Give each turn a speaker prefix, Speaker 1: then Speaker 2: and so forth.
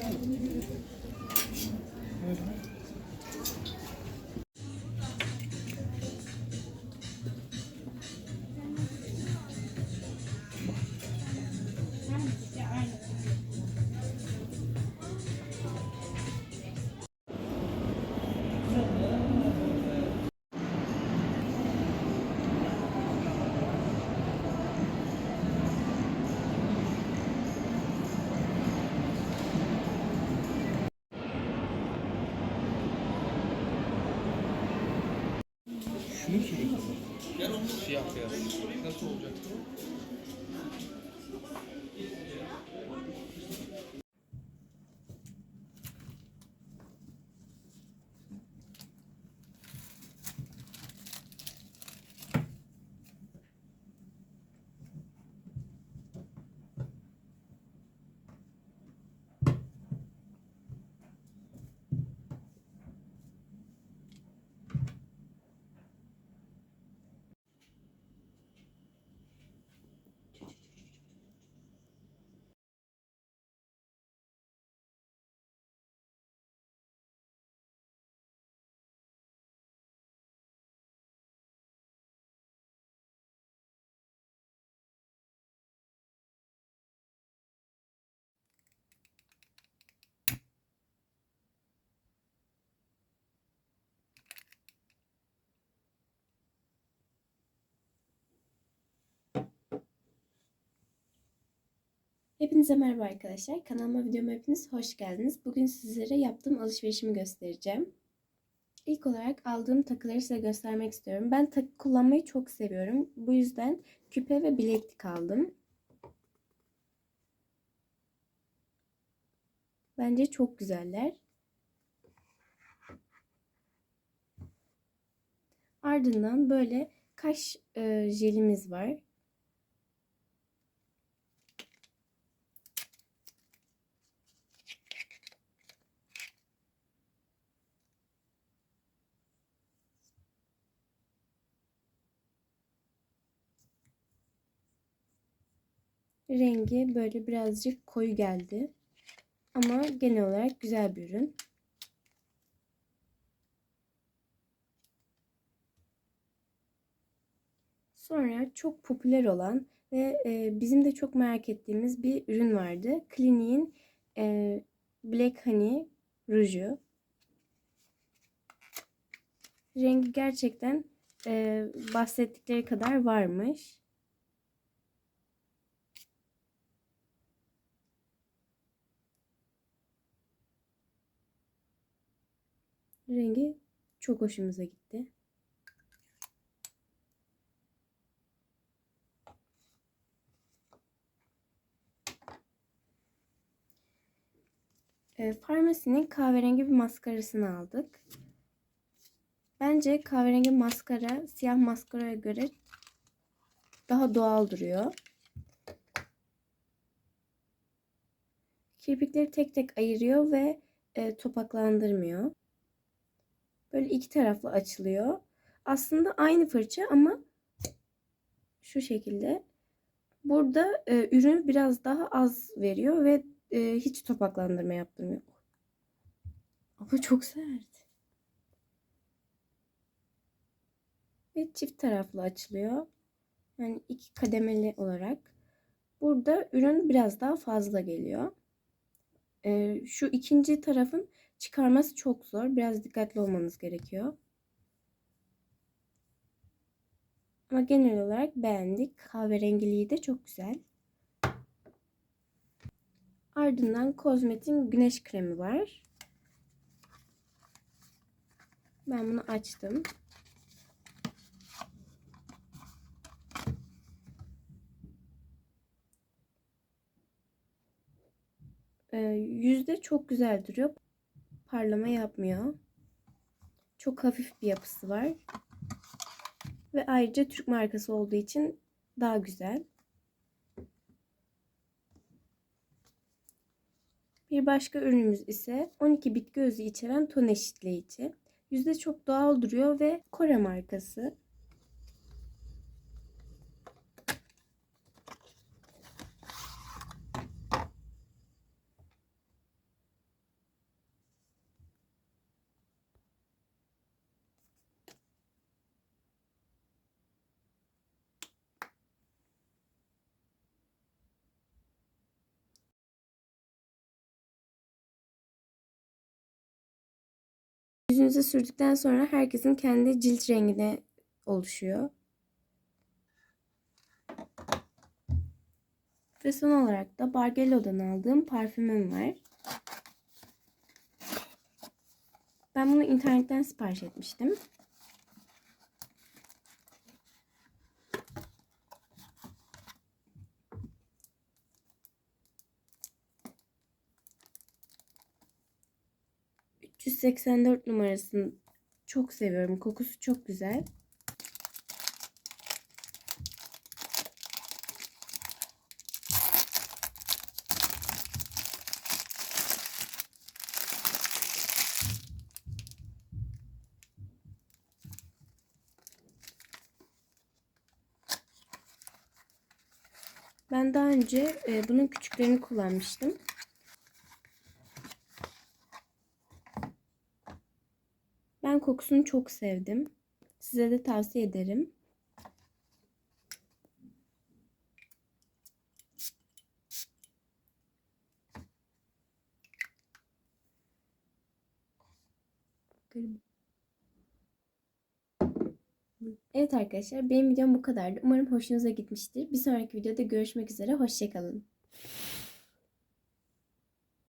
Speaker 1: Thank you. Şunu sürüyorsun. Siyah beyaz. Nasıl olacak?
Speaker 2: Hepinize merhaba arkadaşlar. Kanalıma videoma hepiniz hoş geldiniz. Bugün sizlere yaptığım alışverişimi göstereceğim. İlk olarak aldığım takıları size göstermek istiyorum. Ben takı kullanmayı çok seviyorum. Bu yüzden küpe ve bileklik aldım. Bence çok güzeller. Ardından böyle kaş e, jelimiz var. Rengi böyle birazcık koyu geldi. Ama genel olarak güzel bir ürün. Sonra çok popüler olan ve e, bizim de çok merak ettiğimiz bir ürün vardı. Clinique'in e, Black Honey ruju. Rengi gerçekten e, bahsettikleri kadar varmış. Rengi çok hoşumuza gitti. E, Farmasi'nin kahverengi bir maskarasını aldık. Bence kahverengi maskara siyah maskaraya göre daha doğal duruyor. Kirpikleri tek tek ayırıyor ve e, topaklandırmıyor. Böyle iki taraflı açılıyor. Aslında aynı fırça ama şu şekilde. Burada e, ürün biraz daha az veriyor ve e, hiç topaklandırma yaptırmıyor. Ama çok sert. Ve çift taraflı açılıyor. Yani iki kademeli olarak. Burada ürün biraz daha fazla geliyor. E, şu ikinci tarafın çıkarması çok zor. Biraz dikkatli olmanız gerekiyor. Ama genel olarak beğendik. Kahverengiliği de çok güzel. Ardından kozmetin güneş kremi var. Ben bunu açtım. Ee, yüzde çok güzel duruyor. Parlama yapmıyor. Çok hafif bir yapısı var. Ve ayrıca Türk markası olduğu için daha güzel. Bir başka ürünümüz ise 12 bitki özü içeren ton eşitleyici. Yüzde çok doğal duruyor ve Kore markası. Yüzünüze sürdükten sonra herkesin kendi cilt rengine oluşuyor. Ve son olarak da Bargello'dan aldığım parfümüm var. Ben bunu internetten sipariş etmiştim. 384 numarasını çok seviyorum. Kokusu çok güzel. Ben daha önce e, bunun küçüklerini kullanmıştım. Ben kokusunu çok sevdim. Size de tavsiye ederim. Evet arkadaşlar benim videom bu kadardı. Umarım hoşunuza gitmiştir. Bir sonraki videoda görüşmek üzere. Hoşçakalın.